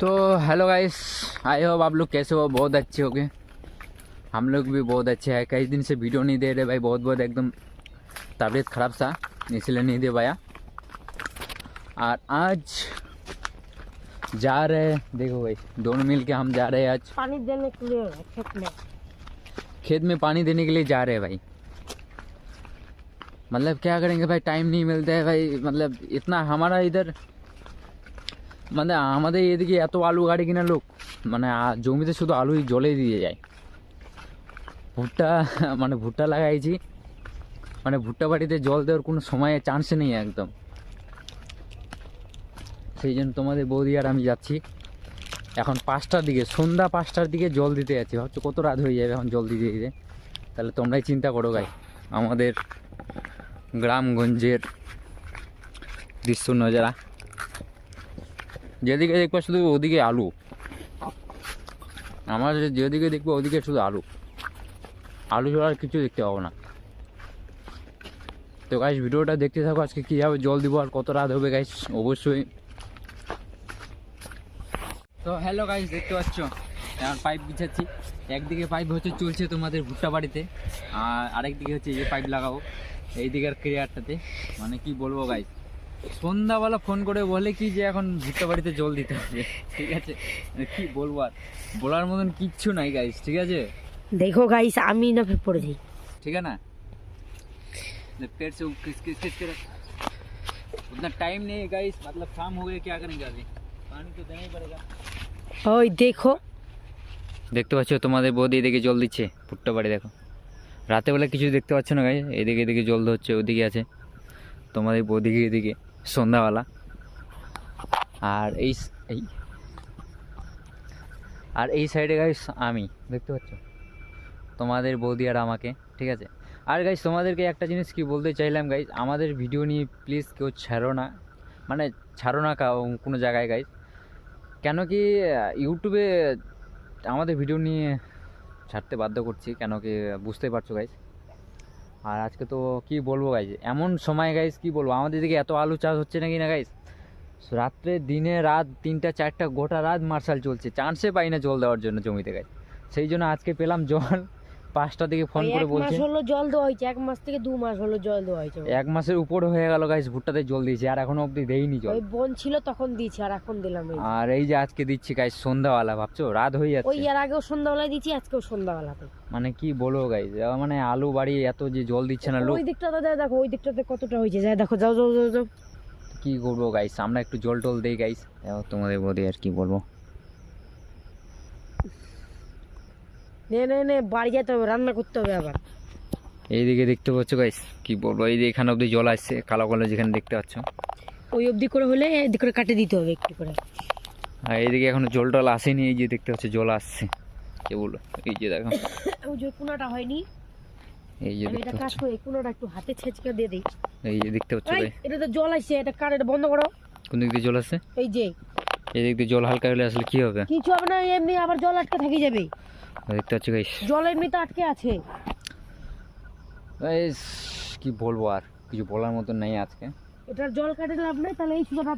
तो hello guys I hope आप लोग कैसे हो? बहुत अच्छे हो गए। हम लोग भी बहुत अच्छे हैं। कई दिन से वीडियो नहीं दे रहे भाई। बहुत बहुत एकदम तबीयत खराब सा इसलिए नहीं दे पाया। और आज जा रहे हैं। देखो भाई दोनों मिल के हम जा रहे हैं आज। पानी देने के लिए खेत में। खेत में पानी देने के लिए जा रहे हैं भाई। मतलब क्या करेंगे भाई? टाइम नहीं मिलता है भाई। मतलब इतना हमारा इधर মানে আমাদের এদিকে এত আলু গাড়ি কিনা লোক মানে জমিতে শুধু আলুই জলে দিয়ে যায়। ভুট্টা মানে ভুট্টা লাগাইছি। মানে ভুট্টা বাড়িতে জল দেওয়ার কোনো সময় চান্স নেই একদম। সেই জন্য তোমাদের বৌদি আর আমি যাচ্ছি। এখন পাঁচটার দিকে, সন্ধ্যা পাঁচটার দিকে জল দিতে যাচ্ছি। ভাবছ কত রাত হয়ে যাবে এখন জল দিতে দিতে। তাহলে তোমরাই চিন্তা করো গাই, আমাদের গ্রামগঞ্জের দৃশ্য নজারা। যেদিকে দেখব শুধু ওদিকে আলু। আমার যেদিকে দেখব ওদিকে শুধু আলু। আলু ছাড়া আর কিছু দেখতে পাবো না। তো গাইস ভিডিওটা দেখতে থাকো, আজকে কীভাবে জল দিব আর কত রাত হবে গাইস অবশ্যই। তো হ্যালো গাইস দেখতে পাচ্ছ? এখন পাইপ বিছাচ্ছি। একদিকে পাইপ হচ্ছে চলছে তোমাদের ভুট্টা বাড়িতে, আর আরেকদিকে হচ্ছে এই যে পাইপ লাগাবো। এই দিকের ক্রিয়ারটাতে মানে কি বলব গাইস সন্ধ্যাবেলা ফোন করে বলে কি যে এখন ভুট্টা বাড়িতে জল দিতে হবে ঠিক আছে মানে কি বলবো আর বলার মতন কিচ্ছু নাই গাইস ঠিক আছে देखो गाइस আমি না फिर पड़ जाई ठीक है ना जब पेड़ से किस किस किस कर उतना टाइम नहीं है गाइस मतलब शाम हो गए क्या करेंगे अभी पानी तो देना ही पड़ेगा ওই দেখো দেখতে পাচ্ছ তোমাদের বৌদি এদিকে জল দিচ্ছে পুট্টা বাড়ি দেখো রাতে বেলা কিছু দেখতে পাচ্ছ না গাই এদিকে এদিকে জল ধরছে ওদিকে আছে তোমাদের বৌদিকে এদিকে সন্ধ্যাবেলা। আর এই এই। আর এই সাইডে গাইস আমি, দেখতে পাচ্ছ? তোমাদের বৌদি আর আমাকে, ঠিক আছে? আর গাইস তোমাদেরকে একটা জিনিস কি বলতে চাইলাম গাইস আমাদের ভিডিও নিয়ে প্লিজ কেউ ছাড়ো না মানে ছাড়ো না কোনো জায়গায় গাইস কেন কি ইউটিউবে আমাদের ভিডিও নিয়ে ছাড়তে বাধ্য করছি, কেন কি বুঝতে পারছ গাইজ আর আজকে তো কি বলব গাইজ এমন সময় গাইজ কি বলব? আমাদের দিকে এত আলু চাষ হচ্ছে নাকি না গাইজ রাত্রে, দিনে, রাত, তিনটা, চারটা, গোটা রাত মার্শাল চলছে। চান্সে পাই না জল দেওয়ার জন্য জমিতে গাইজ সেই জন্য আজকে পেলাম জল। পাঁচটা দিকে ফোন ওই করে এক মাস হলো জল দেওয়া হয়েছে এক মাস থেকে দু মাস হলো জল দেওয়া হয়েছে। এক মাসের উপর হয়ে গেল গাইজ ভুট্টাতে জল দিয়েছে আর এখনও অবধি দেইনি জল। ওই বোন ছিল তখন দিয়েছি আর এখন দিলাম এই আর এই যে আজকে দিচ্ছি গাইজ সন্ধ্যাবেলা ভাবছ? রাত হয়ে ওই যাচ্ছে এর আগেও সন্ধ্যাবেলায় দিয়েছি আজকেও সন্ধ্যাবেলাতে মানে কি বলব গাইজ মানে আলু বাড়ি এত যে জল দিচ্ছে না লোক ওই দিকটাতে দেখো ওই দিকটাতে কতটা হয়েছে যা দেখো যাও যাও যাও যাও। কি করব গাইস আমরা একটু জল টল দেই গাইস তোমাদের বলি আর কি বলব? নে নে নে বাড়ি যেতে হবে রান্না করতে হবে আবার। এইদিকে দেখতে পাচ্ছ গাইস কি বলব এই যে এখানে অব্দি জল আসছে কালো কালো যেখানে দেখতে পাচ্ছ। ওই অবধি করে হলে এদিক করে কাটে দিতে হবে একটু করে। আর এইদিকে এখনও জল টল আসেনি এই যে দেখতে পাচ্ছ জল আসছে। কে বলো এই যে দেখো। ওই যে কোনাটা হয়নি। এই যে এটা পাচ্ছ। করি কোনাটা একটু হাতে ছেঁচকে দিয়ে দিই। এই যে দেখতে পাচ্ছ এটা তো জল আসছে এটা কার এটা বন্ধ করো। কোন দিক দিয়ে জল আসছে? এই যে এই দিক দিয়ে জল হালকা হলে আসলে কি হবে? কিছু হবে না এমনি আবার জল আটকে থেকে যাবে। দেখতে পাচ্ছি গাইস জল এমনি তো আটকে আছে। গাইস কি বলব আর? কিছু বলার মতন নেই আজকে। এটার জল কাটে লাভ নেই তাহলে এই সুতোটা